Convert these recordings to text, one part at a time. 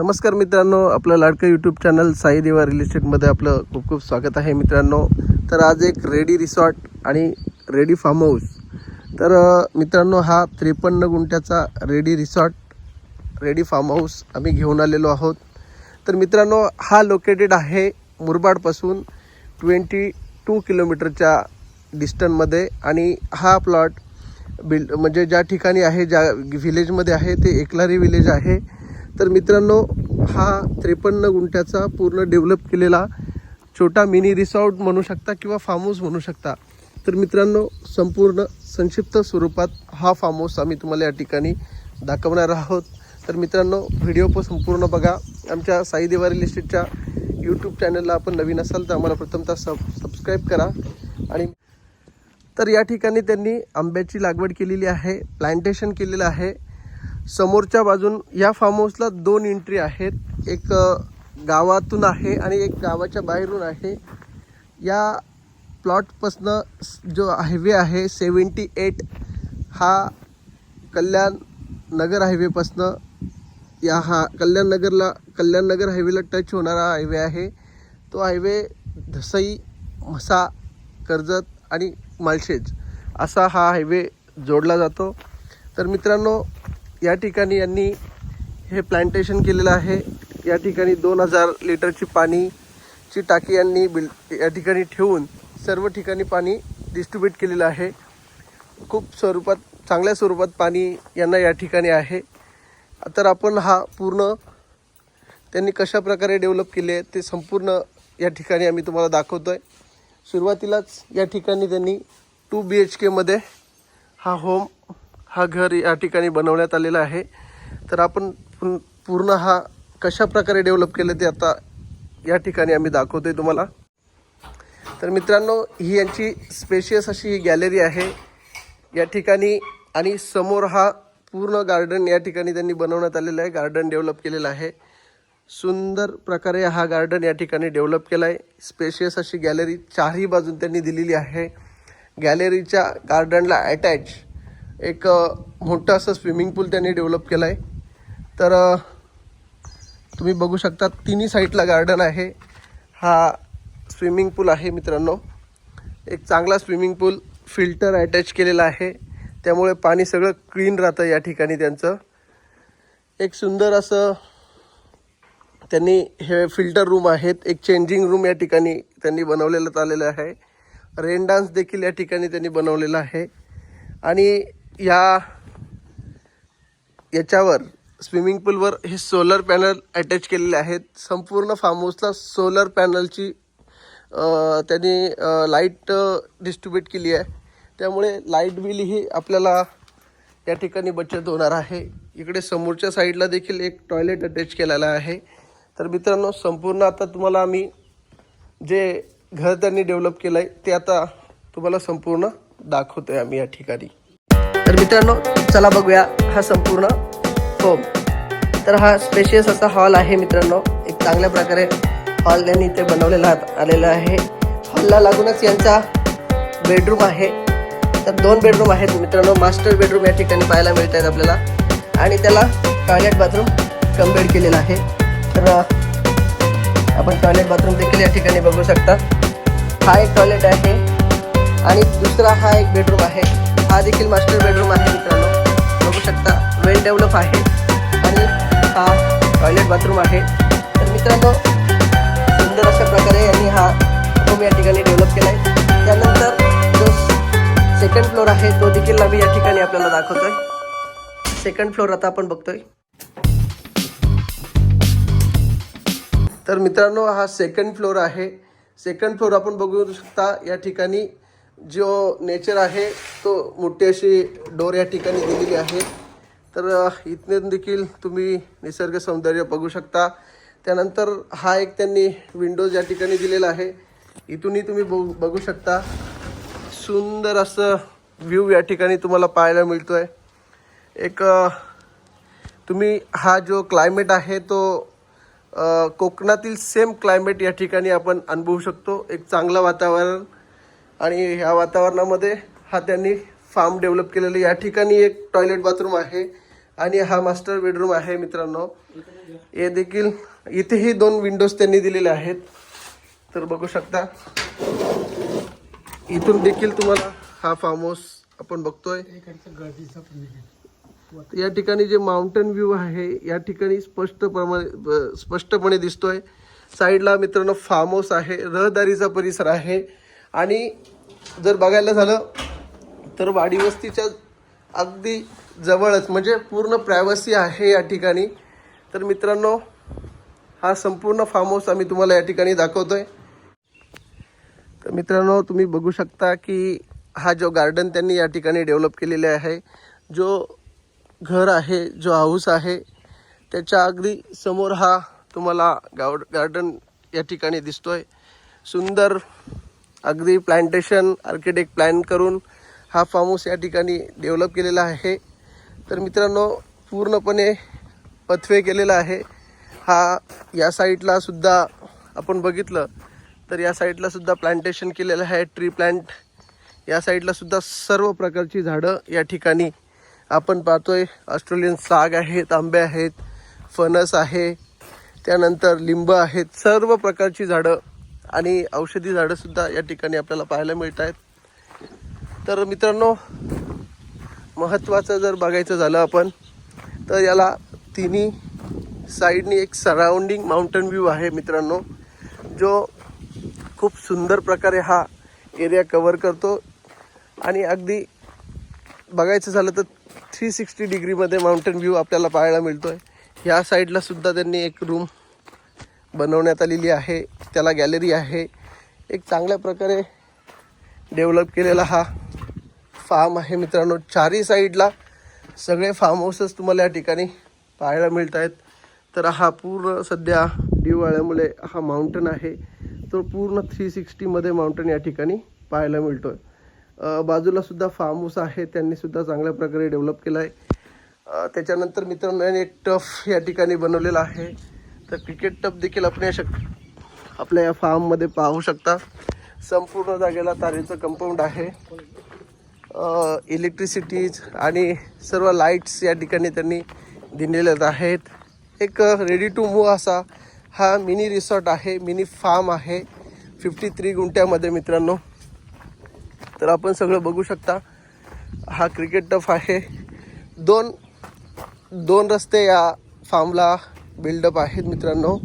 नमस्कार मित्रांनो आपलं लाडकं यूट्यूब चॅनल साई देवा रिअल इस्टेटमध्ये आपलं खूप खूप स्वागत आहे मित्रांनो. तर आज एक रेडी रिसॉर्ट आणि रेडी फार्म हाऊस तर मित्रांनो हा त्रेपन्न गुंठ्याचा ready resort ready farm house आम्ही घेऊन आलेलो आहोत. तर मित्रांनो हा लोकेटेड आहे मुरबाडपासून ट्वेंटी टू किलोमीटरच्या डिस्टन्समध्ये आणि हा प्लॉट बिल्ड म्हणजे ज्या ठिकाणी आहे ज्या व्हिलेजमध्ये आहे ते एकलारी विलेज आहे. तर मित्रांनो हा त्रेपन्न गुंठ्याचा पूर्ण डेव्हलप केलेला छोटा मिनी रिसॉर्ट म्हणू शकता किंवा फार्म हाऊस म्हणू शकता. तर मित्रांनो संपूर्ण संक्षिप्त स्वरूपात हा फार्म हाऊस आम्ही तुम्हाला या ठिकाणी दाखवणार आहोत. तर मित्रांनो व्हिडिओ पण संपूर्ण बघा. आमच्या साई देवा रिअल इस्टेटच्या यूट्यूब चॅनलला आपण नवीन असाल तर आम्हाला प्रथमतः सब सबस्क्राईब करा. आणि तर या ठिकाणी त्यांनी आंब्याची लागवड केलेली आहे प्लांटेशन केलेलं आहे. समोरच्या बाजून या फार्म हाऊसला दोन एंट्री आहेत. एक गावातून आहे आणि एक गावाच्या बाहेरून आहे. या प्लॉटपासनं जो हायवे आहे सेवन्टी एट हा कल्याण नगर हायवेपासनं या हा कल्याण नगरला कल्याण नगर हायवेला टच होणारा हायवे आहे. तो हायवे धसई म्हसा कर्जत आणि मालशेज असा हा हायवे जोडला जातो. तर मित्रांनो या ठिकाणी यांनी हे प्लांटेशन केलेलं आहे. या ठिकाणी दोन हजार लिटरची पाणीची टाकी यांनी बिल या ठिकाणी ठेवून सर्व ठिकाणी पाणी डिस्ट्रीब्यूट केलेलं आहे. खूप स्वरूपात चांगल्या स्वरूपात पाणी यांना या ठिकाणी आहे. तर आपण हा पूर्ण त्यांनी कशा प्रकारे डेव्हलप केले आहे ते संपूर्ण या ठिकाणी आम्ही तुम्हाला दाखवतो आहे सुरुवातीलाच या ठिकाणी त्यांनी टू बी एच केमध्ये हा होम हा घर या ठिकाणी बनवण्यात आलेला आहे. तर आपण पूर्ण हा कशा प्रकारे डेव्हलप केलं ते आता या ठिकाणी आम्ही दाखवतो आहे तुम्हाला. तर मित्रांनो ही यांची स्पेशियस अशी ही गॅलरी आहे. या ठिकाणी आणि समोर हा पूर्ण गार्डन या ठिकाणी त्यांनी बनवण्यात आलेलं आहे. गार्डन डेव्हलप केलेलं आहे. सुंदर प्रकारे हा गार्डन या ठिकाणी डेव्हलप केला आहे स्पेशियस अशी गॅलरी चारही बाजून त्यांनी दिलेली आहे. गॅलरीच्या गार्डनला अटॅच एक मोठं असं स्विमिंग पूल त्यांनी डेव्हलप केलं आहे तर तुम्ही बघू शकता तिन्ही साईडला गार्डन आहे. हा स्विमिंग पूल आहे मित्रांनो. एक चांगला स्विमिंग पूल फिल्टर अटॅच केलेला आहे. त्यामुळे पाणी सगळं क्लीन राहतं या ठिकाणी त्यांचं. एक सुंदर असं त्यांनी हे फिल्टर रूम आहेत. एक चेंजिंग रूम या ठिकाणी त्यांनी बनवलेलं आलेलं आहे. रेन डान्स देखील या ठिकाणी त्यांनी बनवलेला आहे. आणि या याच्यावर स्विमिंग पूलवर हे सोलर पॅनल अटॅच केलेले आहेत. संपूर्ण फार्म हाऊसला सोलर पॅनलची त्यांनी लाइट डिस्ट्रीब्यूट केली आहे. त्यामुळे लाइट बिलही आपल्याला या ठिकाणी बचत होणार आहे. इकडे समोरच्या साईडला देखील एक टॉयलेट अटॅच केलेला आहे. तर मित्रांनो संपूर्ण आता तुम्हाला आम्ही जे घर त्यांनी डेव्हलप केलं आहे ते आता तुम्हाला संपूर्ण दाखवतो आहे आम्ही या ठिकाणी. मित्रांनो चला बघूया हा संपूर्ण होम तर हा स्पेशियस असा हॉल आहे मित्रांनो. एक चांगल्या प्रकारे हॉल त्यांनी इथे बनवलेला आलेला आहे. हॉलला लागूनच यांचा बेडरूम आहे. तर दोन बेडरूम आहेत मित्रांनो. मास्टर बेडरूम या ठिकाणी पाहायला मिळत आहेत आपल्याला. आणि त्याला टॉयलेट बाथरूम कंपेअर केलेला आहे. तर आपण टॉयलेट बाथरूम देखील या ठिकाणी बघू शकता. हा एक टॉयलेट आहे. आणि दुसरा हा एक बेडरूम आहे. हा देखील मास्टर बेडरूम आहे मित्रांनो. बघू शकता वेल डेव्हलप आहे. आणि हा टॉयलेट बाथरूम आहे. तर मित्रांनो सुंदर अशा प्रकारे यांनी हा रूम या ठिकाणी डेव्हलप केला आहे त्यानंतर जो सेकंड फ्लोअर आहे तो देखील आम्ही या ठिकाणी आपल्याला दाखवतोय. सेकंड फ्लोअर आता आपण बघतोय. तर मित्रांनो हा सेकंड फ्लोअर आहे. सेकंड फ्लोअर आपण बघू शकता या ठिकाणी जो नेचर आहे तो मोठी अशी डोर या ठिकाणी दिलेली आहे. तर इथने देखील तुम्ही निसर्ग सौंदर्य बघू शकता. त्यानंतर हा एक त्यांनी विंडोज या ठिकाणी दिलेला आहे. इथूनही तुम्ही बघू बघू शकता. सुंदर असं व्ह्यू या ठिकाणी तुम्हाला पाहायला मिळतो आहे एक तुम्ही हा जो क्लायमेट आहे तो कोकणातील सेम क्लायमेट या ठिकाणी आपण अनुभवू शकतो. एक चांगलं वातावरण आणि ह्या वातावरणामध्ये हा त्यांनी फार्म डेव्हलप केलेलं या ठिकाणी एक टॉयलेट बाथरूम आहे आणि हा मास्टर बेडरूम आहे मित्रांनो. हे देखील इथेही दोन विंडोज त्यांनी दिलेले आहेत. तर बघू शकता. इथून देखील तुम्हाला हा फार्म हाऊस आपण बघतोय. या ठिकाणी जे माउंटन व्ह्यू आहे या ठिकाणी स्पष्टप्रमाणे प्रमाणे स्पष्टपणे दिसतोय. साईडला मित्रांनो फार्म हाऊस आहे. रहदारीचा परिसर आहे. आणि जर बघायला झालं तर वाडी वस्तीच्या अगदी जवळच म्हणजे पूर्ण प्रायव्हसी आहे या ठिकाणी. तर मित्रांनो हा संपूर्ण फार्म हाऊस आम्ही तुम्हाला या ठिकाणी दाखवतो आहे तर मित्रांनो तुम्ही बघू शकता की हा जो गार्डन त्यांनी या ठिकाणी डेव्हलप केलेले आहे जो घर आहे जो हाऊस आहे त्याच्या अगदी समोर हा तुम्हाला गाव गार्डन या ठिकाणी दिसतो आहे सुंदर अगदी प्लांटेशन आर्किटेक्ट प्लॅन करून हा फार्म हाऊस या ठिकाणी डेव्हलप केलेला आहे. तर मित्रांनो पूर्णपणे पथवे केलेला आहे. हा या साईडला सुद्धा आपण बघितलं तर या साईडला सुद्धा प्लांटेशन केलेलं आहे ट्री प्लांट या साईडला सुद्धा सर्व प्रकारची झाडं या ठिकाणी आपण पाहतोय. ऑस्ट्रेलियन साग आहेत आंबे आहेत फणस आहे त्यानंतर लिंब आहेत सर्व प्रकारची झाडं आणि औषधी झाडं सुद्धा या ठिकाणी आपल्याला पाहायला मिळत आहेत तर मित्रांनो महत्त्वाचं जर बघायचं झालं आपण तर याला तिन्ही साईडनी एक सराउंडिंग माउंटन व्ह्यू आहे मित्रांनो जो खूप सुंदर प्रकारे हा एरिया कवर करतो. आणि अगदी बघायचं झालं तर थ्री सिक्स्टी डिग्रीमध्ये माउंटन व्ह्यू आपल्याला पाहायला मिळतो आहे ह्या साईडलासुद्धा त्यांनी एक रूम बनवण्यात आलेली आहे. त्याला गॅलरी आहे. एक चांगल्या प्रकारे डेव्हलप केलेला हा फार्म आहे मित्रांनो. चारही साईडला सगळे फार्म हाऊसेस तुम्हाला या ठिकाणी पाहायला मिळत आहेत तर हा पूर्ण सध्या दिवाळ्यामुळे हा माउंटन आहे. तो पूर्ण थ्री सिक्स्टीमध्ये माउंटन या ठिकाणी पाहायला मिळतो आहे बाजूला सुद्धा फार्म हाऊस आहे. त्यांनी सुद्धा चांगल्या प्रकारे डेव्हलप केलं आहे त्याच्यानंतर मित्रांनो एक टफ या ठिकाणी बनवलेला आहे. तर क्रिकेट टफ देखील आपण या शक आपल्या या फार्ममध्ये पाहू शकता. संपूर्ण जागेला तारेचं कंपाऊंड आहे. इलेक्ट्रिसिटीज आणि सर्व लाईट्स या ठिकाणी त्यांनी दिलेल्या आहेत. एक रेडी टू मूव असा हा मिनी रिसॉर्ट आहे मिनी फार्म आहे. फिफ्टी थ्री गुंठ्यामध्ये मित्रांनो. तर आपण सगळं बघू शकता. हा क्रिकेट टफ आहे. दोन दोन रस्ते या फार्मला बिल्डअप आहेत मित्रांनो.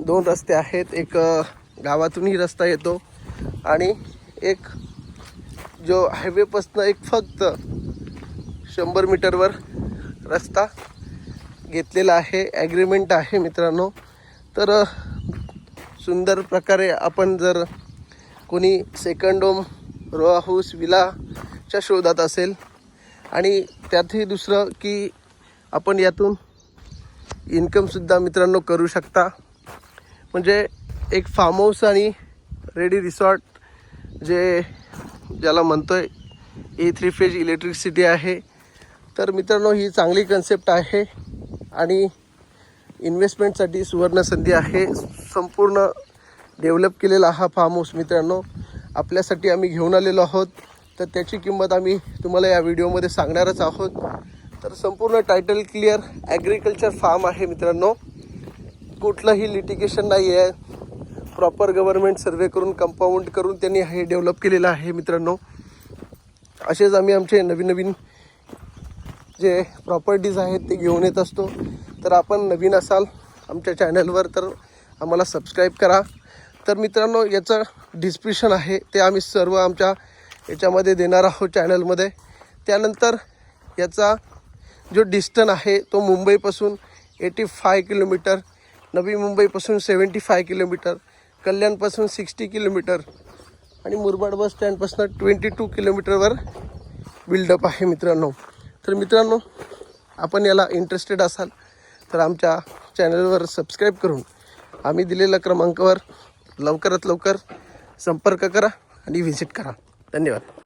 दोन रस्ते आहेत. एक गावातूनही रस्ता येतो आणि एक जो हायवेपासनं एक फक्त शंभर मीटरवर रस्ता घेतलेला आहे. ॲग्रीमेंट आहे मित्रांनो. तर सुंदर प्रकारे आपण जर कोणी सेकंड होम रो हाऊस विलाच्या शोधात असेल आणि त्यातही दुसरं की आपण यातून इन्कमसुद्धा मित्रांनो करू शकता. म्हणजे एक फार्म हाऊस आणि रेडी रिसॉर्ट जे ज्याला म्हणतो आहे ए थ्री फेज इलेक्ट्रिसिटी आहे. तर मित्रांनो ही चांगली कन्सेप्ट आहे आणि इन्व्हेस्टमेंटसाठी सुवर्णसंधी आहे. संपूर्ण डेव्हलप केलेला हा फार्म हाऊस मित्रांनो आपल्यासाठी आम्ही घेऊन आलेलो आहोत. तर त्याची किंमत आम्ही तुम्हाला या व्हिडिओमध्ये सांगणारच आहोत. तर संपूर्ण टायटल क्लिअर ॲग्रिकल्चर फार्म आहे मित्रांनो. कुठलंही लिटिगेशन नाही आहे प्रॉपर गव्हर्नमेंट सर्वे करून कंपाऊंड करून त्यांनी हे डेव्हलप केलेलं आहे मित्रांनो. असेच आम्ही आमचे नवीन नवीन जे प्रॉपर्टीज आहेत ते घेऊन येत असतो. तर आपण नवीन असाल आमच्या चॅनलवर तर आम्हाला सबस्क्राईब करा. तर मित्रांनो याचं डिस्क्रिप्शन आहे. ते आम्ही सर्व आमच्या याच्यामध्ये देणार आहोत चॅनलमध्ये त्यानंतर याचा जो डिस्टन आहे तो मुंबईपासून एटी फाय किलोमीटर नवी मुंबईपासून सेवन्टी फाय किलोमीटर कल्याणपासून सिक्स्टी किलोमीटर आणि मुरबाड बस स्टँडपासून ट्वेंटी टू किलोमीटरवर बिल्डअप आहे मित्रांनो. तर मित्रांनो आपण याला इंटरेस्टेड असाल तर आमच्या चॅनलवर सबस्क्राईब करून आम्ही दिलेल्या क्रमांकावर लवकरात लवकर संपर्क करा आणि व्हिजिट करा. धन्यवाद.